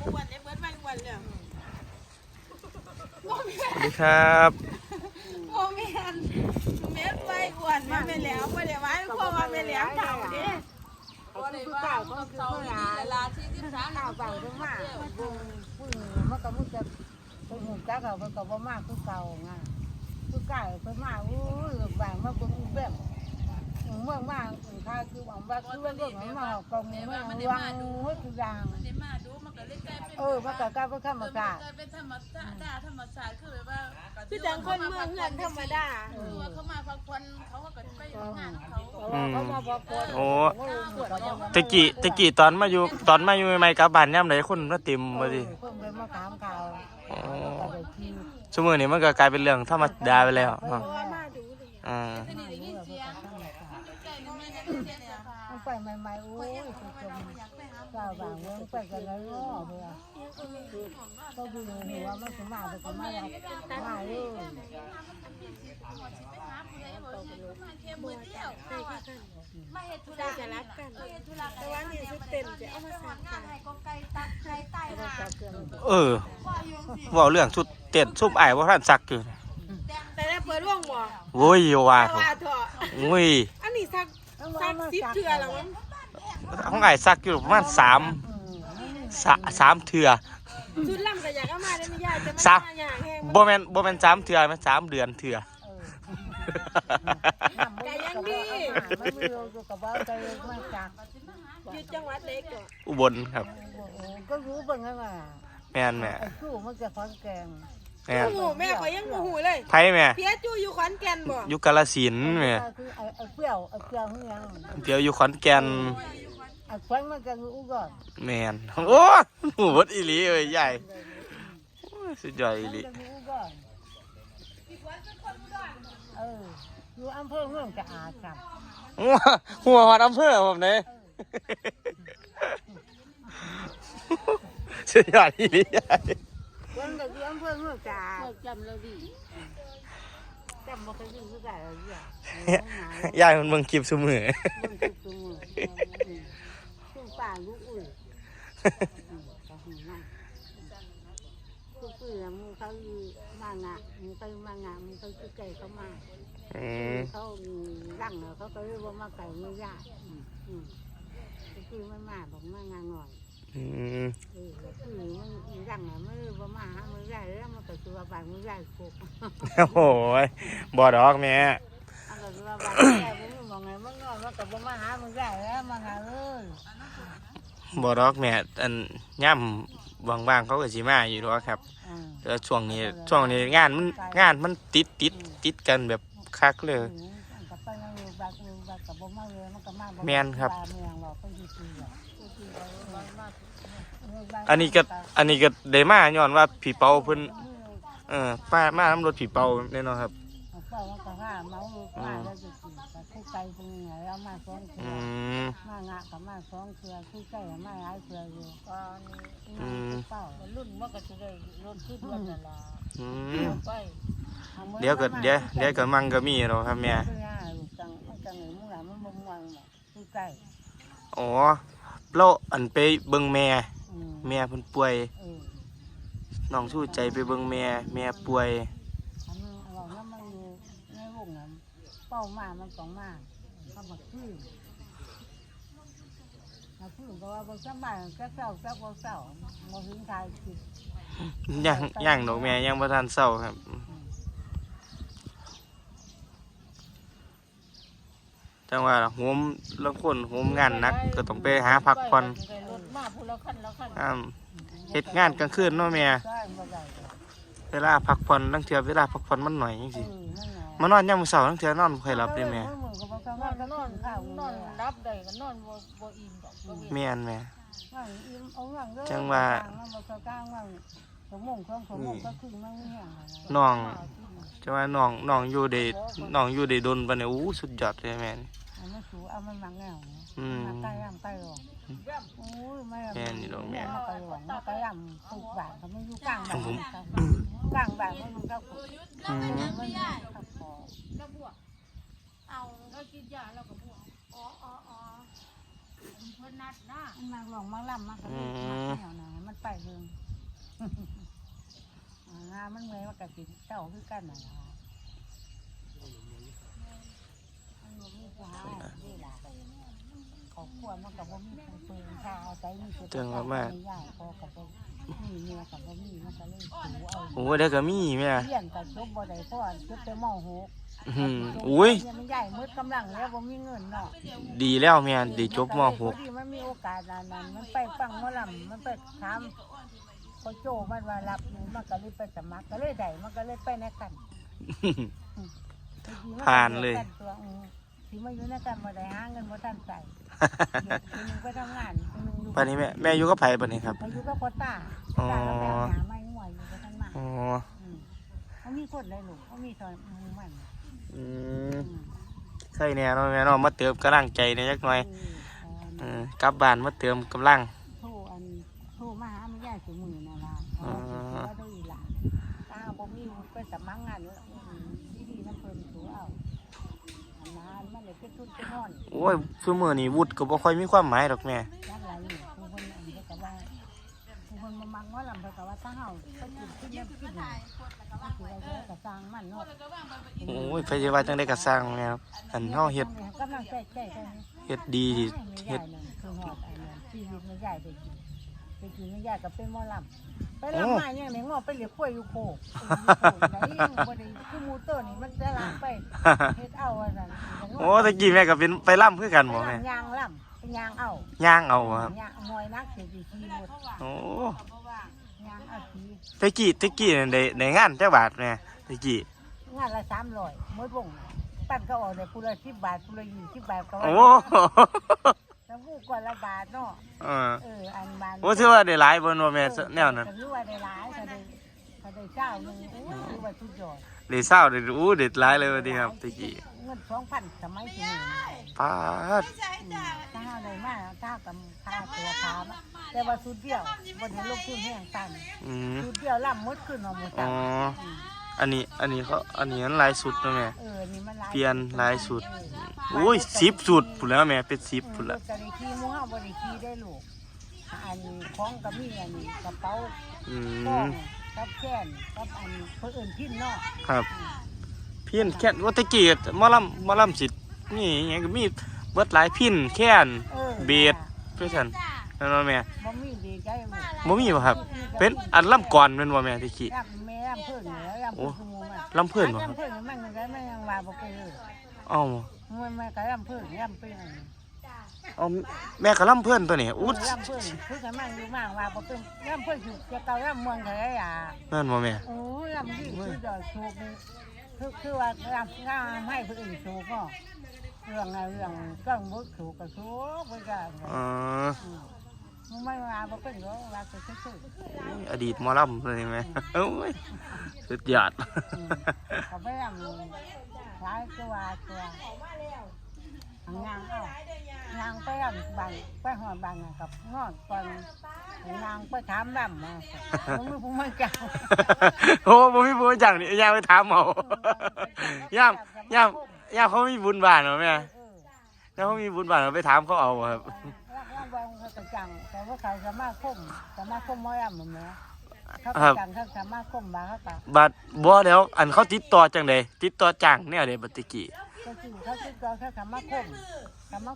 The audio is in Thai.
สวัสดีครับโอ้แม่นเม็ดไปอ้วนมาไปแล้วบ่ได้ว่าพวกว่าไปแล้วเฒ่าด้เขาคือเก่าเขาคือเมื่อไหร่ลาที่ที่สามเก่าเก่าจังมาบุญบุญมันก็มันจะเป็นหุ่นจักเขาเป็นก็บ่มากคือเก่าไงคือเก่าเป็นมากอู้ยบางมันก็มีแบบเมื่อมาค่าคือหวังว่าคือเรื่องของมันก็มีมันวางไว้ทุกอย่างมันได้มาดูมันก็ เลยกลายเป็นเออมันก็กลายเป็นธรรมชาติกลายเป็นธรรมชาติธรรมชาติคือแบบว่าคือจังคนเมืองเงินธรรมดา คือว่าเขามาพักผ่อนเขาก็ไปงานเขาเขามาบอกคนโอ้ ตะกี้ตะกี้ตอนมาอยู่ตอนมาอยู่ใหม่ๆกลับบ้านย่ำไหนคนมาเต็มมาดิเพิ่มเลยมาถามข่าวอ๋อก็ได้ทีชั่วโมงนี้มันก็กลายเป็นเรื่องธรรมดาไปแล้วเพเนาะราะว่ามาดูเลยอ่าที่นี่ได้ยินเสียงใกล้นึงแม่ยังเสียเนี่ยมันไปใหม่ๆโอ้ยคือจม เจ้าบางเมืองไปกันแล้วเนาะเพื่อก็ดูหัวมันสมาแต่ก็มาแล้วมาเลยมาเฮ็ดธุได้ระจะรักกันเฮ็ดธุระแต่ว่านี่คือเต็มจะเอามาสั่งกันให้ก็ไก่ตัดไก่ใต้หาเออเว่าเรื่องชุดเต็ดซุปไอ้ายว่าท่านซักอยู่แต่ได้เปิดวงบ่โว้ยว่าแต่ผมว่าเถอะโอ้ยอันนี้สักสักสิบเทื่อแล้วมั้ง ของไอ้ายซักอยู่ประมาณสามสะสามเถื่อชุดล่ำก็อยากเอามาได้ไม่ยากจะมาสามหาอย่างแห้งบ่แม่นบ่แม่นสามเถื่อแม่นสามเดือนเถื่อไม่มีโลกับว่าใจมาจากอยู่จังหวัดเล็กก็อุบลครับก็รู้เป็นไงว่าแม่นแม่ไอ้คู่มันจะฟังแกงแม่นโอ้โหแม่ก็ยังโมโหเลยไผแม่เพียจูอยู่ขอนแก่นบ่อยู่กาฬสินธุ์แม่คือไอ้เปรี้ยวไอ้เปรี้ยวเฮียงเดี๋ยวอยู่ขอนแก่น ไอ้ควันมันจะรู้ก่อนแม่นโอ้หูบดอีหลีเอ้ยใหญ่โอ้ยสุดยอดอีหลีจะรู้ก่อนเอออยู่อำเภอเมืองจะอาครับหัวหัวหอดอำเภอผมเนี่ยสุดยอดอีหลีใหญ่วันเด็กอยู่อำเภอเมืองจะอาจำเลยดิจำมาเคยอยู่ที่ไหนเลยอะยายมันเบิ่งคลิปซุมือมันคือตัวมือซึ่ง ป่าลูกอุ่นก็หูนั่นทุกปีมึงเขาอยู่มางะมึงไปมางะมึงไปคือไก่เขามาอืมเขาร่างเหรอเขาก็เรียกว่ามาไก่ไม่ยากทุกปีมันมาบอกมางานหน่อยอืมเออคือมันร่างเหรอไม่รู้ว่ามาหาไม่ได้แล้วมันก็คือว่าบางไม่ได้คุกโอ้โหยบ่ดอกแม่อันก็คือว่าบางไม่ได้ผมมองไงมันงอน มันก็บ่มาหาไม่ได้แล้วมางานเลยบ่ดอกแม่อันย่ำว่างๆเขาก็สิมาอยู่ดอกครับอ่าแต่ช่วงนี้ช่วงนี้งานมันงานมันติดติดติดกันแบบคักเลยกับไปนั่งอยู่บากอยู่บากกับบ่มาเลยมันก็มาบ่แม่นครับ เมืองเราต้องอยู่ที่อะอันนี้ก็อันนี้ก็ได้มาย้อนว่าผีเปาเพิ่นเออป้ามาน้ำรถผีเปาแน่นอนครับ เป้ามันก็ห้าเมาลูกมาแล้วจะกินแต่คู่ไก่ตรงนี้แล้วมาสองเทือือม มางะกับมาสองเทือคู่ไก่มาหลายเทืออยู่ตอนอืม เป้ารุ่นมันก็จะได้รุ่นที่เดือนนั่นล่ะอืมไปเดี๋ยวก็เดี๋ยวเดี๋ยวก็มังก็มีเนาะครับแม่จังจังไหนมึงล่ะมันบ่ม่วงคู่ไก่อ๋อเราอันไปเบิ่งแม่ อืมแม่เพิ่นป่วยเออน้องสู้ใจไปเบิ่งแม่ แม่ป่วย อันนึงเราเนี่ยมันอยู่ในวงนั้น เป้ามามันสองมาเขามาขึ้นมาขึ้นก็ว่าบ่สบายก็เศร้าก็บ่เศร้าบ่ถึงทายคิดยังยังดอกแม่ยังบ่ทันเศร้าครับจังว่าล่ะโหมลางคนโหมงานหนัก ก็ต้องไปหาพักผ่อนรถมาผู้ละคันละคันอ้ามเฮ็ดงานกลางคืนเนาะแม่ใช่บ่ได้เวลาพักผ่อนตั้งเทื่อเวลาพักผ่อนมันหน่อยจังเอซี่อนั่นน่ะ มานอนยามมื้อเช้าตั้งเทื่อนอนบ่ค่อยหลับเลยแม่ก็บ่ทำงานก็นอนข้าวนอนรับได้ก็นอนบ่บ่อิ่มดอกบ่อิ่มแม่นแม่ว่างอิ่มเอาว่างเด้อจังว่ามันบ่เข้ากลางว่างสมงของสมงก็คือมันแห้งน้องจังว่าน้องน้องอยู่ได้น้องอยู่ได้ดนปานนี้อู้สุดยอดเลยแม่นี่มันสูเอามันมังแนวอืมใกล้ย่ำใกล้หรอกโอ้ยไม่แม่นี่ดอกแม่มาไปหลวงมาไปย่ำปลูกบ้านเขาไม่อยู่กลางบ้านผม กลางบ้านมันก็ปลูกอืม มัน เราบวก เอาเรากินยาเราก็บวกอ๋ออ๋อออผเพิ่นนัดนะมนากหลงมากล่ำมากกระเด็นมากแนียวนามันไปเรื่อ่งามันเมย์อยมักัะกินเจ้าคือกันนะนะมันบ่มีผู้หดีละขอบครัวมันก็บ่มีผู้เพิ่นข้าใจมีแต่เจ้าของมญาพอกับ มีเมียก็บ่มีมันก็เลยสูเอาโอ้ยเด็กก็มีแม่เรียนก็จบบ่ได้เพราะว่าจบแต่ม .6 อื้อหืออุ้ย มันใหญ่มืดกำลังแล้วบ่มีเงินเนาะ ดีแล้วแม่ได้จบมพอ .6 ดีมันมีโอกาสอันนั้นมันไปฟังหมอลำมันไปถามเขาโจมันว่ารับอยู่มันก็เลยไปสมัครก็เลยได้มันก็เลยไปในกันผ่านเลยตัว อือสิมาอยู่ในกันบ่ได้หาเงินบ่ทันใส่เดี๋ยวคนหนึงไปทำงานคนหนึงอยู่ปานนี้แม่แม่อยู่กับไผปานนี้ครับไปอยู่กับพ่อตาอ๋อตาแล้วแม่หาไม้ห่วยอยู่ไปทางมาอ๋ออืมเขามีคนได้ลูกเขามีตอนหมูมันอืมอืมใช่แน่เนาะแม่เนาะมาเติมกำลังใจในจักหน่อยเออเออกลับบ้านมาเติมกำลัง โทรอันโทรมาหาแม่ยายสิมือนั่นล่ะ อ๋อ ว่าได้อีหล่ะตาบ่มีไปสมัครงานแล้วอืมดีๆน้ำเพิ่นสูเอาอันนั้น มันเลยเป็นทุนเป็นนอนโอ้ยคือมื้อนี้วุฒิก็บ่ค่อยมีความหมายดอกแม่ยักหลายอยู่ผู้คนอันนี้ก็ว่าผู้คนมามังว่าลำเพิ่นก็ว่าถ้าเฮาไปกินที่นั่นกินนี่ก็คือว่าเยอะก็สร้างมันเนาะโอ้ยไผสิว่าจังได๋ก็สร้างแม่ครับอันเฮาเฮ็ดกำลังใจใจกันเฮ็ดดีที่เฮ็เฮ็ดดคือหอดอันนั้นชีวิตไม่ใหญ่ไปกิน ไปกินไม่ใหญ่ก็เป็นหมอลำไปลำมาอย่างนี้งอไปเหลียบกล้วยอยู่โคกไหนยังบ่ได้คือหมูเตอร์นี่มันจะลามไปเฮ็ดเอาอันนั้นโอ้ตะกี้แม่ก็เป็นไปล่ำคือกันบ่แม่ยางลำเป็นยางเอาย่างเอาครับยางมวยนักเสียดีทีหมดโอ้ยางเอาทีตะกี้ตะกี้นั่นได้ได้งานจักบาทแม่ตะกี้งานละสามร้อยมวยบ่งปั้นก็ออกได้ผู้ละสิบบาทผู้ละยี่สิบบาทก็ว่าโอ้ แล้วผู้กว่าละบาทเนาะเออเอออันบานโอ้ถือว่าได้หลายบ่เนาะแม่แนวนั้นก็รู้ว่าได้หลายก็ได้ก็ได้เจ้าหนึงโอ้ยรู้ว่าสุดยอดได้เศร้าได้อู้ได้หลายเลยว่าดีครับตะกี้เงินสองพันสมัยที่นี่ปาดถ้าหาได้มากถ้ากับค่าตัวพามาแต่ว่าสุดเดียวบนเห็นลงทุนแห้งตันอืมสุดเดียวล่ำมดขึ้นเอาหมดอ๋จั องอันนี้อันนี้เขาอันนี้มันหลายสุดเนาะแม่ เออนี่มันหลายเปลี่ยนหลายสุดโอ้ย10สุดพุ่นแล้วแม่เป็น10พุ่นละกระดิคีหมูเฮาบริคีได้ลูกอันนี้ของก็มีอันนี้กระเป๋าอืกล้อมงกับแขนกับอันเพื่นอื่นพินเนาะครับพินแค่นว่าตะกี้หมอลำหมอลำสินี่อหยังก็มีเบิดหลายพินแค่น เออเบียด เพื่อฉันนั่นว่าแม่บ่มีดีใจหมดบ่มีบ่ครับ เป็นอันลำก่อนแม่นบ่แม่ตะกี้รำแม่รำเพิ่นเหนือรำโอ้เพิ่นหมูมันลำเพิ่นบ่ครับรำเพิ่นมันมันก็มันยังว่าบ่เป็นเลยเอ้ามันมันก็รำเพิ่นรำเพิ่นอันนี้เอาแม่ก็ลำเพิ่นตัวนี้อุ๊ดรำเพิ่นคือกันมันอยู่มากว่าบ่เป็นรำเพิ่นอยู่จะเก่ารำเมืองไทยอะนั่นบ่แม่โอ้รำดีคือดอกโชคนี่คือคือว่ารำรำให้ผู้อื่นโชคเนาะเรื่องอะไรเรื่องกล้องบ่โชคก็โชคบ่ได้ เออมันไม่ว่าบ่เป็นหรอกว่าก็ซื่อๆอดีตหมอลำตัวนี้แม่โอ้ยสุดยอดอืมก็ไปรำหลายตัวตัวทางยางเอายางไปรำบังไปหอดบังอะกับงอดก่อนยางไปถามรำมาผมไม่ผมไม่จังโอ้บ่มีบุญจังนี่ย่าไปถามเอาย่ามย่ามย่ามเขามีบุญบ้านบ่แม่เออย่ามเขามีบุญบ้านเราไปถามเขาเอาครับรักรักบัง เขาก็จังแต่ว่าเขาสามารถคมสามารถคมมอรำมันไหมเขาครัก็บจังเขาสามารถคมบางเขาก็บัดบ่แล้วอันเขาติดต่อจังไดติดต่อจังแนวใดบัดตะกี้ ก็คือเขาติดต่อเขาสามารถคมสามารถ